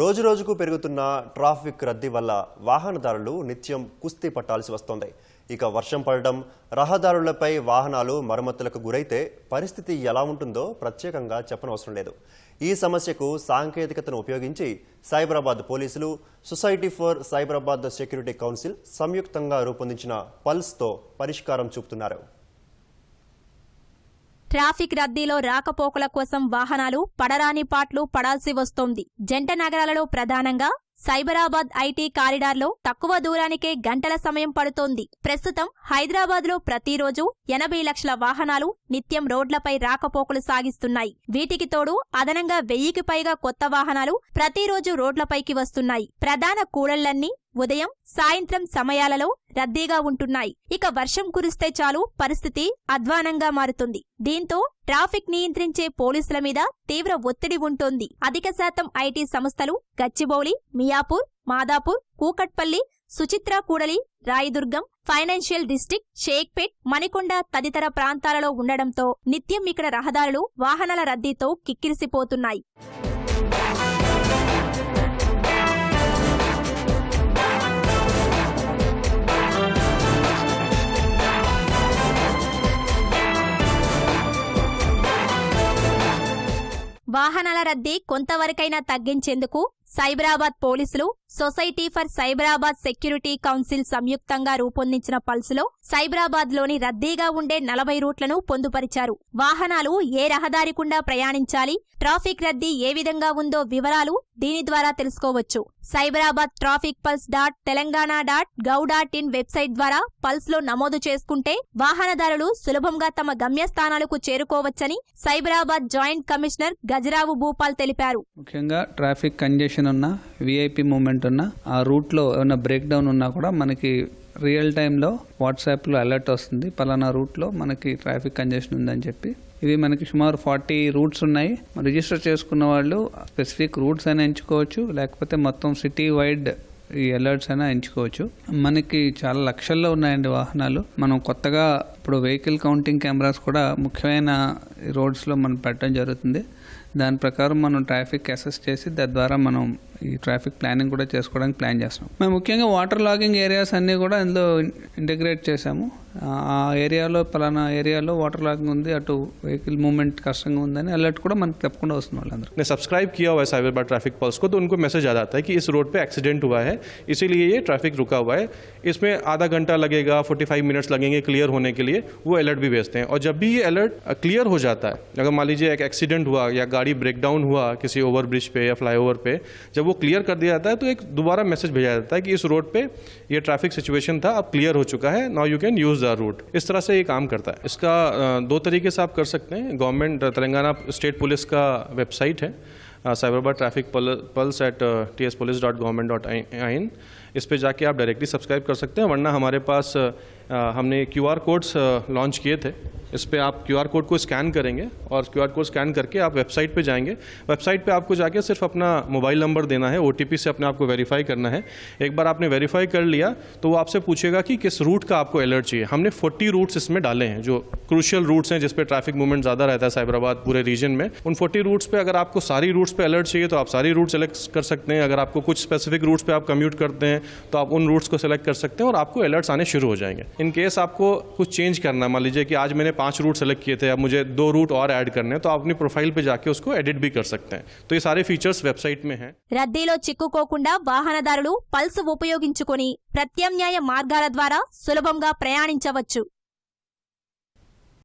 రోజు రోజుకు పెరుగుతున్న ట్రాఫిక్ రద్దీ వల్ల వాహనదారులు నిత్యం కుస్తీ పట్టాల్సి వస్తోంది. ఇక వర్షం పడడం రహదారులపై వాహనాలు మరమ్మతులకు గురైతే పరిస్థితి ఎలా ఉంటుందో ప్రత్యేకంగా చెప్పనవసరం లేదు. ఈ సమస్యకు సాంకేతికతను ఉపయోగించి సైబరాబాద్ పోలీసులు society for Cyberabad security council సంయుక్తంగా రూపొందించిన పల్స్తో పరిష్కారం చూపుతున్నారు. ట్రాఫిక్ రద్దీలో రాకపోకల కోసం వాహనాలు పడరాని పాట్లు పడాల్సి వస్తోంది. జంట నగరాలలో ప్రధానంగా సైబరాబాద్ ఐటీ కారిడార్లో తక్కువ దూరానికే గంటల సమయం పడుతోంది. ప్రస్తుతం హైదరాబాద్లో ప్రతిరోజు ఎనభై లక్షల వాహనాలు నిత్యం రోడ్లపై రాకపోకలు సాగిస్తున్నాయి. వీటికి తోడు అదనంగా వెయ్యికి పైగా కొత్త వాహనాలు ప్రతిరోజు రోడ్లపైకి వస్తున్నాయి. ప్రధాన కూడళ్ళన్నీ ఉదయం సాయంత్రం సమయాలలో రద్దీగా ఉంటున్నాయి. ఇక వర్షం కురిస్తే చాలు పరిస్థితి అధ్వానంగా మారుతుంది. దీంతో ట్రాఫిక్ నియంత్రించే పోలీసుల మీద తీవ్ర ఒత్తిడి ఉంటోంది. అధిక శాతం ఐటీ సంస్థలు గచ్చిబౌలి మియాపూర్ మాదాపూర్ కూకట్పల్లి సుచిత్ర కూడలి రాయదుర్గం ఫైనాన్షియల్ డిస్టిక్ షేక్పేట్ మణికొండ తదితర ప్రాంతాలలో ఉండడంతో నిత్యం ఇక్కడ రహదారులు వాహనాల రద్దీతో కిక్కిరిసిపోతున్నాయి. వాహనాల రద్దీ కొంతవరకైనా తగ్గించేందుకు సైబరాబాద్ పోలీసులు society for Cyberabad security council సంయుక్తంగా రూపొందించిన పల్స్లో సైబరాబాద్లోని రద్దీగా ఉండే నలభై రూట్లను పొందుపరిచారు. వాహనాలు ఏ రహదారి గుండా ప్రయాణించాలి ట్రాఫిక్ రద్దీ ఏ విధంగా ఉందో వివరాలు దీని ద్వారా తెలుసుకోవచ్చు. Cyberabad traffic pulse dot Telangana dot gov dot in website ద్వారా పల్స్లో నమోదు చేసుకుంటే వాహనదారులు సులభంగా తమ గమ్యస్థానాలకు చేరుకోవచ్చని సైబరాబాద్ జాయింట్ కమిషనర్ గజరావు భూపాల్ తెలిపారు. ముఖ్యంగా ట్రాఫిక్ కంజెషన్ ఉన్న విఐపి మూమెంట్ అనుకుంటున్నా. ఆ రూట్లో ఏమైనా బ్రేక్ డౌన్ ఉన్నా కూడా మనకి రియల్ టైంలో వాట్సాప్లో అలర్ట్ వస్తుంది. పలానా రూట్లో మనకి ట్రాఫిక్ కంజెషన్ ఉందని చెప్పి. ఇవి మనకి సుమారు ఫార్టీ రూట్స్ ఉన్నాయి. రిజిస్టర్ చేసుకున్న వాళ్ళు స్పెసిఫిక్ రూట్స్ అయినా ఎంచుకోవచ్చు. లేకపోతే మొత్తం సిటీ వైడ్ ఈ అలర్ట్స్ అయినా ఎంచుకోవచ్చు. మనకి చాలా లక్షల్లో ఉన్నాయండి వాహనాలు. మనం కొత్తగా ఇప్పుడు వెహికల్ కౌంటింగ్ కెమెరాస్ కూడా ముఖ్యమైన రోడ్స్లో మనం పెట్టడం జరుగుతుంది దాని ప్రకారం మనం ట్రాఫిక్ అసెస్ చేసి దాని ద్వారా మనం ఈ ట్రాఫిక్ ప్లానింగ్ కూడా చేసుకోవడానికి ప్లాన్ చేస్తున్నాం మేము ముఖ్యంగా వాటర్ లాగింగ్ ఏరియాస్ అన్నీ కూడా ఇందులో ఇంటిగ్రేట్ చేసాము ఆ ఏరియాలో పలానా ఏరియాలో వాటర్ లాగింగ్ ఉంది అటు వెహికల్ మూవ్మెంట్ కష్టంగా ఉందని అలర్ట్ కూడా మనకి తప్పకుండా వస్తుంది వాళ్ళందరూ ने सब्सक्राइब किया हुआ है साइबर बार ट्रैफिक पल्स को तो उनको मैसेज आ जाता है कि इस रोड पे एक्सीडेंट हुआ है इसीलिए ये ट्रैफिक रुका हुआ है इसमें आधा घंटा लगेगा 45 मिनट्स लगेंगे क्लियर होने के लिए वो अलर्ट भी भेजते हैं। और जब भी ये अलर्ट क्लियर हो जाता है, अगर मान लीजिए एक एक्सीडेंट हुआ या गाड़ी ब्रेक डाउन हुआ किसी ओवर ब्रिज पे या फ्लाईओवर पे, जब वो क्लियर कर दिया जाता है तो एक दोबारा मैसेज भेजा जाता है कि इस रोड पे ये ट्रैफ़िक सिचुएशन था, अब क्लियर हो चुका है now you can use the route इस तरह से ये काम करता है। इसका दो तरीके से आप कर सकते हैं। गवर्नमेंट, तेलंगाना स्टेट पुलिस का वेबसाइट है। Cyberabad traffic pulse at T S police dot government dot in इस पर जाके आप डायरेक्टली सब्सक्राइब कर सकते हैं, वरना हमारे पास हमने क्यू आर कोड्स लॉन्च किए थे। इस पे आप क्यू आर कोड को स्कैन करेंगे और क्यू आर कोड स्कैन करके आप वेबसाइट पे जाएँगे। वेबसाइट पे आपको जाके सिर्फ़ अपना मोबाइल नंबर देना है ओटीपी से अपने आप को वेरीफाई करना है। एक बार आपने वेरीफाई कर लिया तो वो आपसे पूछेगा कि किस रूट का आपको अलर्ट चाहिए। हमने 40 रूट्स इसमें डाले हैं, जो क्रूशियल रूट्स हैं, जिस पे ट्रैफ़िक मूवमेंट ज़्यादा रहता है साइबराबाद पूरे रीजन में। उन 40 रूट्स पे अगर आपको सारी रूट्स पे अलर्ट चाहिए तो आप सारी रूट सेलेक्ट कर सकते हैं। अगर आपको कुछ स्पेसिफिक रूट्स पे आप कम्यूट करते हैं तो आप उन रूट्स को सेलेक्ट कर सकते हैं और आपको अलर्ट्स आने शुरू हो जाएँगे। इन केस आपको कुछ चेंज करना मान लीजिए कि आज मैंने पांच रूट सेलेक्ट किए थे अब मुझे दो रूट और ऐड करने हैं तो आप अपनी प्रोफाइल पे जाके उसको एडिट भी कर सकते हैं तो ये सारे फीचर्स वेबसाइट में हैं రద్దీలో చిక్కుకోకుండా వాహనదారులు పల్స్ ఉపయోగించుకొని ప్రత్యామ్నాయ మార్గాల ద్వారా సులభంగా ప్రయాణించవచ్చు